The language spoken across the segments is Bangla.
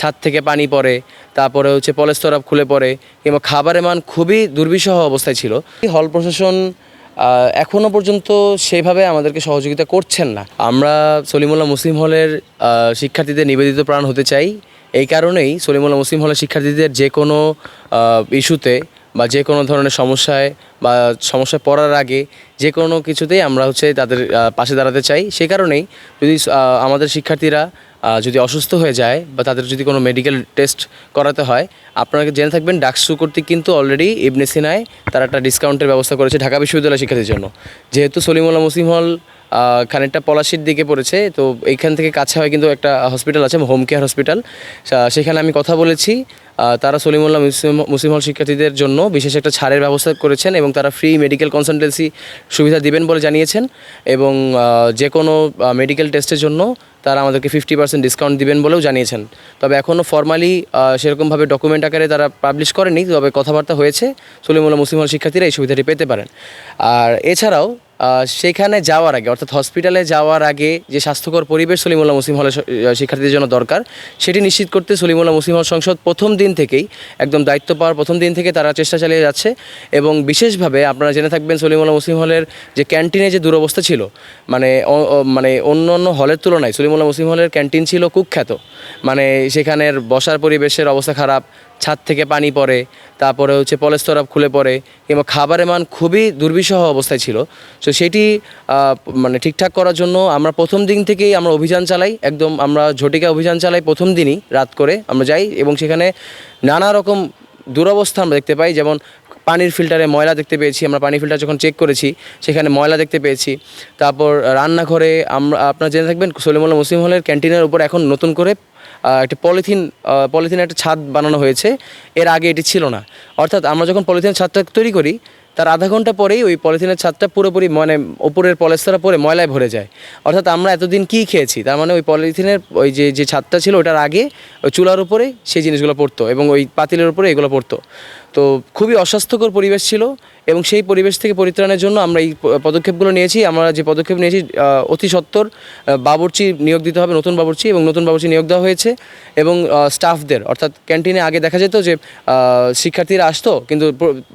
ছাদ থেকে পানি পড়ে, তারপরে হচ্ছে পলেস্তরাব খুলে পড়ে, কিংবা খাবারের মান খুবই দুর্বিষহ অবস্থায় ছিল। হল প্রশাসন এখনও পর্যন্ত সেভাবে আমাদেরকে সহযোগিতা করছেন না। আমরা সলিমুল্লাহ মুসলিম হলের শিক্ষার্থীদের নিবেদিত প্রাণ হতে চাই। এই কারণেই সলিমুল্লাহ মুসলিম হলের শিক্ষার্থীদের যে কোনো ইস্যুতে বা যে কোনো ধরনের সমস্যায় বা সমস্যায় পড়ার আগে যে কোনো কিছুতেই আমরা হচ্ছে তাদের পাশে দাঁড়াতে চাই। সেই কারণেই যদি আমাদের শিক্ষার্থীরা যদি অসুস্থ হয়ে যায় বা তাদের যদি কোনো মেডিকেল টেস্ট করাতে হয়, আপনারা জেনে থাকবেন ডাকসু কর্তৃক কিন্তু অলরেডি ইবনে সিনায় তারা একটা ডিসকাউন্টের ব্যবস্থা করেছে ঢাকা বিশ্ববিদ্যালয় শিক্ষার্থীর জন্য। যেহেতু সলিমুল্লাহ মুসিম হল খানিকটা পলাশির দিকে পড়েছে, তো এইখান থেকে কাছে হয় কিন্তু একটা হসপিটাল আছে হোম কেয়ার হসপিটাল সেখানে আমি কথা বলেছি তারা সলিমুল্লাহ মুসলিম মুসলিম হল শিক্ষার্থীদের জন্য বিশেষ একটা ছাড়ের ব্যবস্থা করেছেন এবং তারা ফ্রি মেডিকেল কনসালটেন্সি সুবিধা দিবেন বলে জানিয়েছেন এবং যে কোনো মেডিকেল টেস্টের জন্য তারা আমাদেরকে ফিফটি পার্সেন্ট ডিসকাউন্ট দিবেন বলেও জানিয়েছেন। তবে এখনও ফর্মালি সেরকমভাবে ডকুমেন্ট আকারে তারা পাবলিশ করেনি, তবে কথাবার্তা হয়েছে, সলিমুল্লাহ মুসলিম হল শিক্ষার্থীরা এই সুবিধাটি পেতে পারেন। আর এছাড়াও সেখানে যাওয়ার আগে, অর্থাৎ হসপিটালে যাওয়ার আগে যে স্বাস্থ্যকর পরিবেশ সলিমুল্লাহ মুসলিম হলের স- শিক্ষার্থীদের জন্য দরকার, সেটি নিশ্চিত করতে সলিমুল্লাহ মুসলিম হল সংসদ প্রথম দিন থেকেই একদম দায়িত্ব পাওয়ার প্রথম দিন থেকে তারা চেষ্টা চালিয়ে যাচ্ছে এবং বিশেষভাবে আপনারা জেনে থাকবেন সলিমুল্লাহ মুসলিম হলের যে ক্যান্টিনে যে দুরবস্থা ছিল মানে মানে অন্য অন্য হলের তুলনায় সলিমুল্লাহ মুসলিম হলের ক্যান্টিন ছিল কুখ্যাত। মানে সেখানের বসার পরিবেশের অবস্থা খারাপ ছাদ থেকে পানি পড়ে, তারপরে হচ্ছে পলেস্তরাব খুলে পড়ে, কিংবা খাবারের মান খুবই দুর্বিষহ অবস্থায় ছিল। তো সেটি মানে ঠিকঠাক করার জন্য আমরা প্রথম দিন থেকেই আমরা অভিযান চালাই, একদম আমরা ঝটিকা অভিযান চালাই প্রথম দিনই রাত করে আমরা যাই এবং সেখানে নানা রকম দুরবস্থা আমরা দেখতে পাই, যেমন পানির ফিল্টারে ময়লা দেখতে পেয়েছি। আমরা পানি ফিল্টার যখন চেক করেছি, সেখানে ময়লা দেখতে পেয়েছি। তারপর রান্নাঘরে আমরা, আপনারা জেনে থাকবেন, সলিমুল্লাহ মুসলিম হলের ক্যান্টিনের উপর এখন নতুন করে একটা পলিথিন পলিথিনের একটা ছাদ বানানো হয়েছে। এর আগে এটি ছিল না। অর্থাৎ আমরা যখন পলিথিনের ছাদটা তৈরি করি, তার আধা ঘণ্টা পরেই ওই পলিথিনের ছাদটা পুরোপুরি মানে ওপরের পলেস্তরা পরে ময়লায় ভরে যায়। অর্থাৎ আমরা এতদিন কী খেয়েছি? তার মানে ওই পলিথিনের, ওই যে যে ছাদটা ছিল, ওটার আগে ওই চুলার উপরে সেই জিনিসগুলো পড়তো এবং ওই পাতিলের উপরে এগুলো পড়তো। তো খুবই অস্বাস্থ্যকর পরিবেশ ছিল এবং সেই পরিবেশ থেকে পরিত্রাণের জন্য আমরা এই পদক্ষেপগুলো নিয়েছি। আমরা যে পদক্ষেপ নিয়েছি অতি সত্বর বাবুর্চি নিয়োগ দিতে হবে, নতুন বাবুর্চি এবং নতুন বাবুর্চি নিয়োগ দেওয়া হয়েছে এবং স্টাফদের অর্থাৎ ক্যান্টিনে আগে দেখা যেত যে শিক্ষার্থীরা আসতো কিন্তু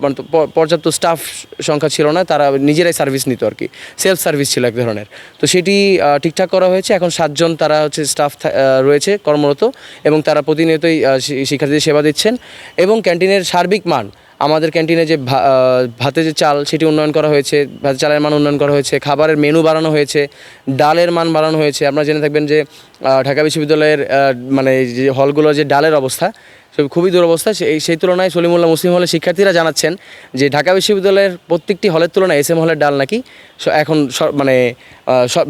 মানে পর্যাপ্ত স্টাফ সংখ্যা ছিল না, তারা নিজেরাই সার্ভিস নিত আর কি সেলফ সার্ভিস ছিল এক ধরনের। তো সেটি ঠিকঠাক করা হয়েছে, এখন সাতজন তারা হচ্ছে স্টাফ রয়েছে কর্মরত এবং তারা প্রতিনিয়তই শিক্ষার্থীদের সেবা দিচ্ছেন এবং ক্যান্টিনের সার্বিক মান আমাদের ক্যান্টিনে যে ভাতে যে চাল, সেটি উন্নয়ন করা হয়েছে। ভাতের চালের মান উন্নয়ন করা হয়েছে। খাবারের মেনু বাড়ানো হয়েছে। ডালের মান বাড়ানো হয়েছে। আপনারা জেনে থাকবেন যে ঢাকা বিশ্ববিদ্যালয়ের মানে যে হলগুলোর যে ডালের অবস্থা খুবই দুরবস্থা। সেই সেই তুলনায় সলিমুল্লাহ মুসলিম হলের শিক্ষার্থীরা জানাচ্ছেন যে, ঢাকা বিশ্ববিদ্যালয়ের প্রত্যেকটি হলের তুলনায় এস এম হলের ডাল নাকি এখন মানে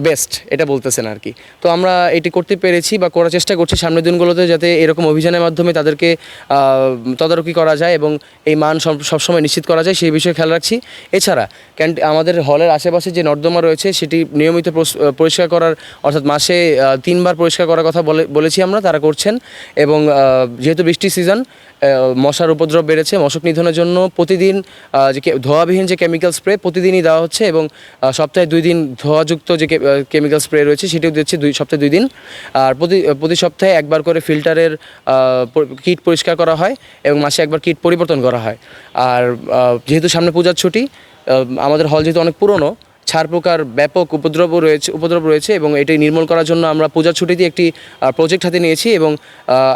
বেস্ট এটা বলতেছেন আর কি তো আমরা এটি করতে পেরেছি বা করার চেষ্টা করছি সামনের দিনগুলোতে যাতে এরকম অভিযানের মাধ্যমে তাদেরকে তদারকি করা যায় এবং এই মান সব- সবসময় নিশ্চিত করা যায়, সেই বিষয়ে খেয়াল রাখছি। এছাড়া ক্যান্টি আমাদের হলের আশেপাশে যে নর্দমা রয়েছে, সেটি নিয়মিত পরিষ্কার করার, অর্থাৎ মাসে তিনবার পরিষ্কার করার কথা বলে বলেছি আমরা, তারা করছেন। এবং যেহেতু বৃষ্টি সিজন মশার উপদ্রব বেড়েছে, মশক নিধনের জন্য প্রতিদিন যে ধোঁয়াবিহীন যে কেমিক্যাল স্প্রে প্রতিদিনই দেওয়া হচ্ছে এবং সপ্তাহে দুই দিন ধোঁয়াযুক্ত যে কেমিক্যাল স্প্রে রয়েছে, সেটিও দিচ্ছে দুই সপ্তাহে দুই দিন। আর প্রতি প্রতি সপ্তাহে একবার করে ফিল্টারের কিট পরিষ্কার করা হয় এবং মাসে একবার কিট পরিবর্তন করা হয়। আর যেহেতু সামনে পূজার ছুটি আমাদের হল যেহেতু অনেক পুরনো ছাড় প্রকার ব্যাপক উপদ্রব রয়েছে উপদ্রব রয়েছে এবং এটি নির্মূল করার জন্য আমরা পূজার ছুটিতে একটি প্রজেক্ট হাতে নিয়েছি এবং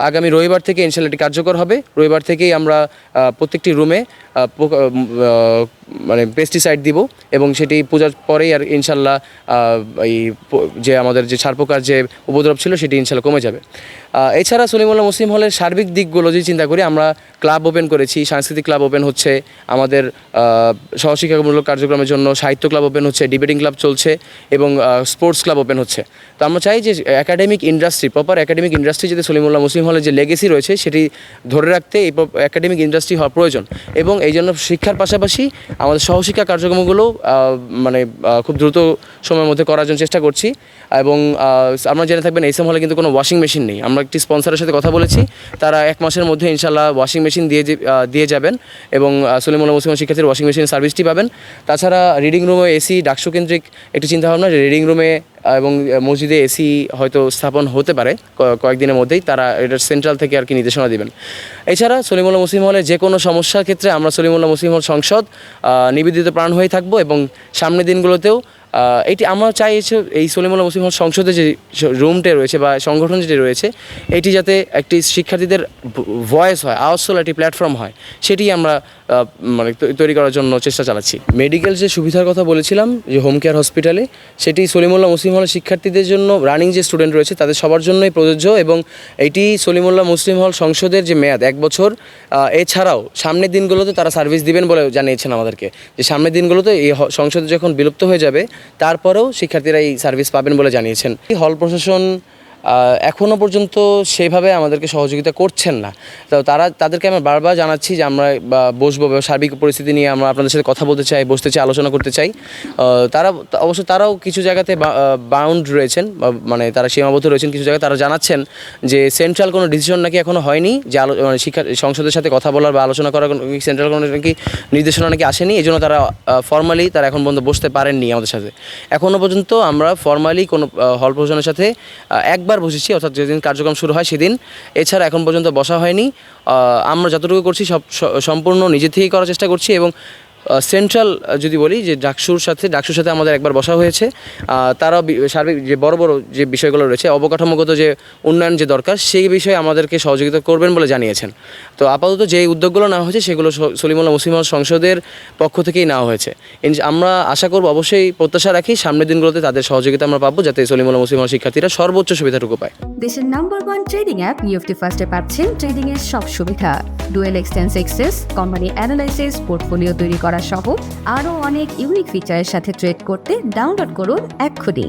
আগামী রবিবার থেকে ইনশাল্লাহ এটি কার্যকর হবে। রবিবার থেকেই আমরা প্রত্যেকটি রুমে মানে পেস্টিসাইড দিব এবং সেটি পূজার পরেই আর ইনশাল্লাহ এই যে আমাদের যে ছাড় পোকার যে উপদ্রব ছিল সেটি ইনশাল্লাহ কমে যাবে। এছাড়া সলিমুল্লাহ মুসলিম হলের সার্বিক দিকগুলো যদি চিন্তা করি, আমরা ক্লাব ওপেন করেছি, সাংস্কৃতিক ক্লাব ওপেন হচ্ছে, আমাদের সহশিক্ষামূলক কার্যক্রমের জন্য সাহিত্য ক্লাব ওপেন হচ্ছে, ডিবেটিং ক্লাব চলছে এবং স্পোর্টস ক্লাব ওপেন হচ্ছে। তো আমরা চাই যে academic industry proper academic industry যাতে সলিমুল্লাহ মুসলিম হলের যে লেগেসি রয়েছে, সেটি ধরে রাখতে এই একাডেমিক ইন্ডাস্ট্রি হওয়া প্রয়োজন এবং এই জন্য শিক্ষার পাশাপাশি আমাদের সহশিক্ষা কার্যক্রমগুলো মানে খুব দ্রুত সময়ের মধ্যে করার জন্য চেষ্টা করছি। এবং আপনারা জেনে থাকবেন এইসব হলে কিন্তু কোনো ওয়াশিং মেশিন নেই। আমরা একটি স্পন্সরের সাথে কথা বলেছি। তারা এক মাসের মধ্যে ইনশাল্লাহ ওয়াশিং মেশিন দিয়ে দিয়ে যাবেন এবং সলিমুল্লাহ মুসলিম শিক্ষার্থীর ওয়াশিং মেশিন সার্ভিসটি পাবেন। তাছাড়া রিডিং রুমে এসি ডাকসু কেন্দ্রিক একটি চিন্তাভাবনা রিডিং রুমে এবং মসজিদে এসি হয়তো স্থাপন হতে পারে কয়েকদিনের মধ্যেই তারা এটা সেন্ট্রাল থেকে আর কি নির্দেশনা দেবেন। এছাড়া সলিমুল্লাহ মুসলিম হলে যে কোনো সমস্যার ক্ষেত্রে আমরা সলিমুল্লাহ মুসলিম হল সংসদ নিবেদিত প্রাণ হয়ে থাকব এবং সামনের দিনগুলোতেও এটি আমরা চাই এই সলিমুল্লাহ মুসলিম হল সংসদে যে রুমটা রয়েছে বা সংগঠন যেটি রয়েছে, এটি যাতে একটি শিক্ষার্থীদের ভয়েস হয় আওয়াজফুল একটি প্ল্যাটফর্ম হয়, সেটি আমরা মানে তৈরি করার জন্য চেষ্টা চালাচ্ছি। মেডিকেল যে সুবিধার কথা বলেছিলাম, যে হোম কেয়ার হসপিটালে সেটি সলিমুল্লাহ মুসলিম হল শিক্ষার্থীদের জন্য রানিং যে স্টুডেন্ট রয়েছে, তাদের সবার জন্যই প্রযোজ্য এবং এটি সলিমুল্লাহ মুসলিম হল সংসদের যে মেয়াদ, এক বছর এছাড়াও সামনের দিনগুলোতে তারা সার্ভিস দিবেন বলে জানিয়েছেন আমাদেরকে, যে সামনের দিনগুলোতে এই সংসদ যখন বিলুপ্ত হয়ে যাবে তারপরেও শিক্ষার্থীরা এই সার্ভিস পাবেন বলে জানিয়েছেন। হল প্রশাসন আহ, এখনও পর্যন্ত সেভাবে আমাদেরকে সহযোগিতা করছেন না। তো তারা তাদেরকে আমরা বারবার জানাচ্ছি যে আমরা বসবো সার্বিক পরিস্থিতি নিয়ে আমরা আপনাদের সাথে কথা বলতে চাই বসতে চাই আলোচনা করতে চাই। তারা অবশ্য তারাও কিছু জায়গাতে বাউন্ড রয়েছেন মানে তারা সীমাবদ্ধ রয়েছেন কিছু জায়গায় তারা জানাচ্ছেন যে সেন্ট্রাল কোনো ডিসিশন নাকি এখনও হয়নি যে আলো মানে শিক্ষা সংসদের সাথে কথা বলার বা আলোচনা করার কোনো সেন্ট্রাল কোনো নাকি নির্দেশনা নাকি আসেনি এই জন্য তারা ফর্মালি তারা এখন পর্যন্ত বসতে পারেননি আমাদের সাথে। এখনও পর্যন্ত আমরা ফর্মালি কোনো হল প্রশাসনের সাথে আহ, একবার বসেছি, অর্থাৎ যেদিন কার্যক্রম শুরু হয় সেদিন। এছাড়া এখন পর্যন্ত বসা হয়নি। আমরা যতটুকু করছি সব সম্পূর্ণ নিজে থেকেই করার চেষ্টা করছি এবং সেন্ট্রাল যদি বলি যে ডাকসুর সাথে ডাকসুর সাথে আমাদের একবার বসা হয়েছে। তারাও সার্বিক যে বড় বড় যে বিষয়গুলো রয়েছে, অবকাঠামোগত যে উন্নয়ন যে দরকার, সেই বিষয়ে আমাদেরকে সহযোগিতা করবেন বলে জানিয়েছেন। তো আপাতত যে উদ্যোগগুলো নেওয়া হয়েছে, সেগুলো সলিমুল্লাহ মুসলিম সংসদের পক্ষ থেকেই নেওয়া হয়েছে। আমরা আশা করব অবশ্যই প্রত্যাশা রাখি, সামনের দিনগুলোতে তাদের সহযোগিতা আমরা পাবো, যাতে সলিমুল্লাহ মুসলিম শিক্ষার্থীরা সর্বোচ্চ সুবিধাটুকু পায়। দেশের নাম্বার ওয়ান ট্রেডিং অ্যাপ নিউফটি ফার্স্টে পাচ্ছেন ট্রেডিং এর সব সুবিধা। ডুয়েল এক্সটেন্স এক্সেস কোম্পানি অ্যানালাইসিস পোর্টফোলিও তৈরি করা সহ আরও অনেক ইউনিক ফিচারের সাথে ট্রেড করতে ডাউনলোড করুন এক্ষুনি।